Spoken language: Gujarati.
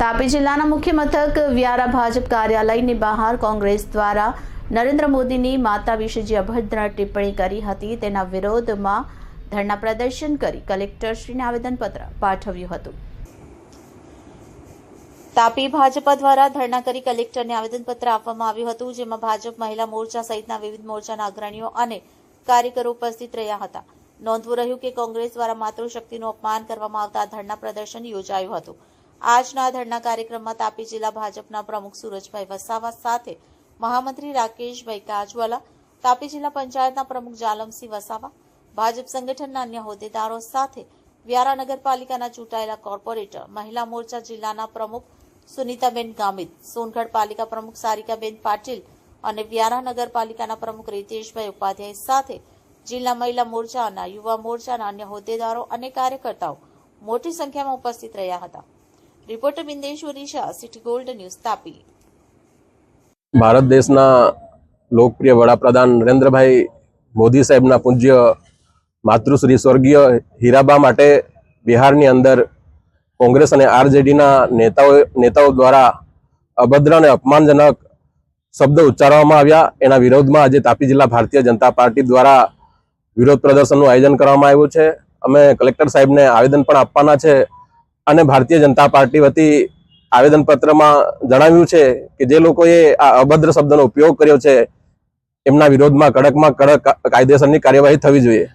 તાપી જિલ્લાના મુખ્ય મથક વ્યારા ભાજપ કાર્યાલયની બહાર કોંગ્રેસ દ્વારા નરેન્દ્ર મોદીની માતા વિશે જે અભદ્ર ટિપ્પણી કરી હતી તેના વિરોધમાં ધરણા પ્રદર્શન કરી કલેક્ટરશ્રીને આવેદનપત્ર પાઠવ્યું હતું. તાપી ભાજપા દ્વારા ધરણા કરી કલેક્ટરને આવેદનપત્ર આપવામાં આવ્યું હતું, જેમાં ભાજપ મહિલા મોરચા સહિતના વિવિધ મોરચાના અગ્રણીઓ અને કાર્યકરો ઉપસ્થિત રહ્યા હતા. નોંધવું રહ્યું કે કોંગ્રેસ દ્વારા માતૃશક્તિનું અપમાન કરવામાં આવતા ધરણા પ્રદર્શન યોજાયું હતું. આજના ધરના કાર્યક્રમમાં તાપી જિલ્લા ભાજપના પ્રમુખ સુરજભાઈ વસાવા સાથે મહામંત્રી રાકેશભાઈ કાજવાલા, તાપી જિલ્લા પંચાયતના પ્રમુખ જાલમસિંહ વસાવા, ભાજપ સંગઠનના અન્ય હોદ્દેદારો સાથે વ્યારા નગરપાલિકાના ચૂંટાયેલા કોર્પોરેટર, મહિલા મોરચા જિલ્લાના પ્રમુખ સુનીતાબેન ગામિત, સોનગઢ પાલિકા પ્રમુખ સારિકાબેન પાટીલ અને વ્યારા નગરપાલિકાના પ્રમુખ રીતેશભાઈ ઉપાધ્યાય સાથે જિલ્લા મહિલા મોરચાના યુવા મોરચાના અન્ય હોદ્દેદારો અને કાર્યકર્તાઓ મોટી સંખ્યામાં ઉપસ્થિત રહ્યા હતા. Reporter Bindeshwari Shah city gold news, Tapi. Bharat દેશના લોકપ્રિય વડાપ્રધાન નરેન્દ્રભાઈ મોદી સાહેબના પૂજ્ય માતૃશ્રી સ્વર્ગીય હીરાબા માટે બિહારની અંદર કોંગ્રેસ અને આરજેડીના નેતાઓ નેતાઓ દ્વારા અભદ્ર અને અપમાનજનક શબ્દ ઉચ્ચારવામાં આવ્યા. એના વિરોધમાં આજે તાપી જિલ્લા ભારતીય જનતા પાર્ટી દ્વારા વિરોધ પ્રદર્શનનું આયોજન કરવામાં આવ્યું છે. અમે કલેક્ટર સાહેબને આવેદન પણ આપવાના છે. અને ભારતીય જનતા પાર્ટી વતી આવેદનપત્રમાં જણાવ્યું છે કે જે લોકોએ આ અભદ્ર શબ્દનો ઉપયોગ કર્યો છે, એમના વિરોધમાં કડકમાં કડક કાયદેસરની કાર્યવાહી થવી જોઈએ.